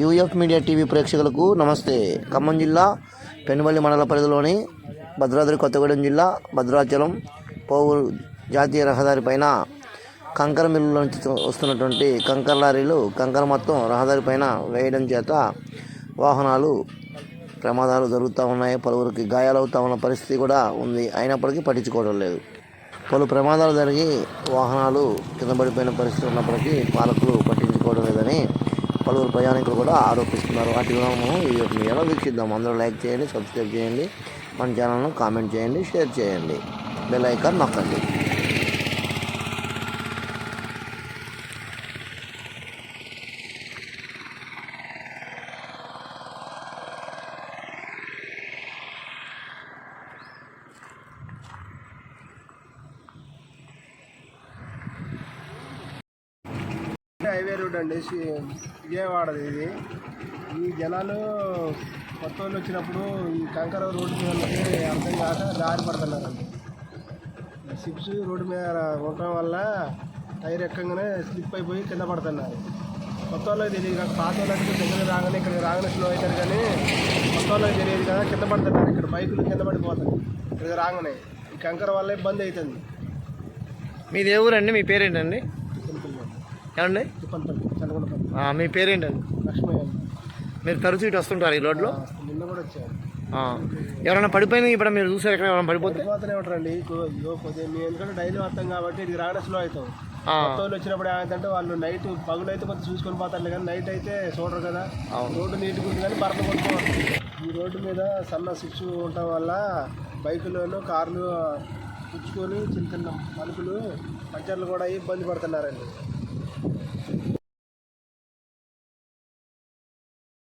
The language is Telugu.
యూఎఫ్ మీడియా టీవీ ప్రేక్షకులకు నమస్తే. ఖమ్మం జిల్లా పెనుబల్లి మండల పరిధిలోని భద్రాద్రి కొత్తగూడెం జిల్లా భద్రాచలం పోవూరు జాతీయ రహదారి పైన కంకర మిల్లుల నుంచి వస్తున్నటువంటి కంకర లారీలు కంకర మొత్తం రహదారి పైన వేయడం చేత వాహనాలు ప్రమాదాలు జరుగుతూ ఉన్నాయి. పలువురికి గాయాలవుతూ ఉన్న పరిస్థితి కూడా ఉంది. అయినప్పటికీ పట్టించుకోవడం లేదు. పలు ప్రమాదాలు జరిగి వాహనాలు కింద పడిపోయిన పరిస్థితి ఉన్నప్పటికీ పాలకులు పట్టించుకోవడం లేదని పలువురు ప్రయాణికులు కూడా ఆరోపిస్తున్నారు. వాటి వివరము ఈ ఎలా వీక్షిద్దాం. అందరూ లైక్ చేయండి సబ్స్క్రైబ్ చేయండి. మన ఛానల్ను కామెంట్ చేయండి షేర్ చేయండి. బెల్ ఐకాన్ నొక్కండి. హైవే రోడ్ అండి. విజయవాడది ఇది. ఈ జనాలు కొత్త వాళ్ళు వచ్చినప్పుడు ఈ కంకర రోడ్డు మీద ఉంటే అర్థం కాక దారి పడుతున్నారండి. సిప్స్ రోడ్డు మీద ఉండటం వల్ల టైర్ ఎక్కగానే స్లిప్ అయిపోయి కింద పడుతున్నారు. కొత్త వాళ్ళకి తెలియదు కదా పాత వాళ్ళకి దగ్గర రాగానే ఇక్కడ రాగానే స్లో అవుతారు కానీ కొత్త వాళ్ళకి తెలియదు కదా కింద పడుతున్నారు. ఇక్కడ బైకులు కింద పడిపోతాయి. ఇక్కడ రాగానే ఈ కంకర వల్ల ఇబ్బంది అవుతుంది. మీది ఏ ఊరండి? మీ పేరేంటండి? ఏమండి? మీ పేరేంటండి? మీరు తరచూ ఇటు వస్తుంటారు ఈ రోడ్లో? ఆ, నిన్న కూడా వచ్చారు. ఆ. ఎవరైనా పడిపోయినా ఇప్పుడు మీరు చూసారు ఎక్కడ ఎవరైనా పడిపోతే? ఉంటారండి. ఎందుకంటే డైలీ వస్తాం కాబట్టి ఇది రావడం స్లో అవుతాం. వచ్చినప్పుడు ఏమైందంటే వాళ్ళు నైట్ పగులు అయితే కొంచెం చూసుకొని పోతారు కానీ నైట్ అయితే చూడరు కదా. రోడ్డు నీట్గా ఉంది కానీ కొట్టుకోవాలి ఈ రోడ్డు మీద సన్న సిక్స్ ఉండటం వల్ల బైకులను కార్లు పుచ్చుకొని చిన్న చిన్న మలుపులు పంచర్లు కూడా ఇబ్బంది పడుతున్నారండి.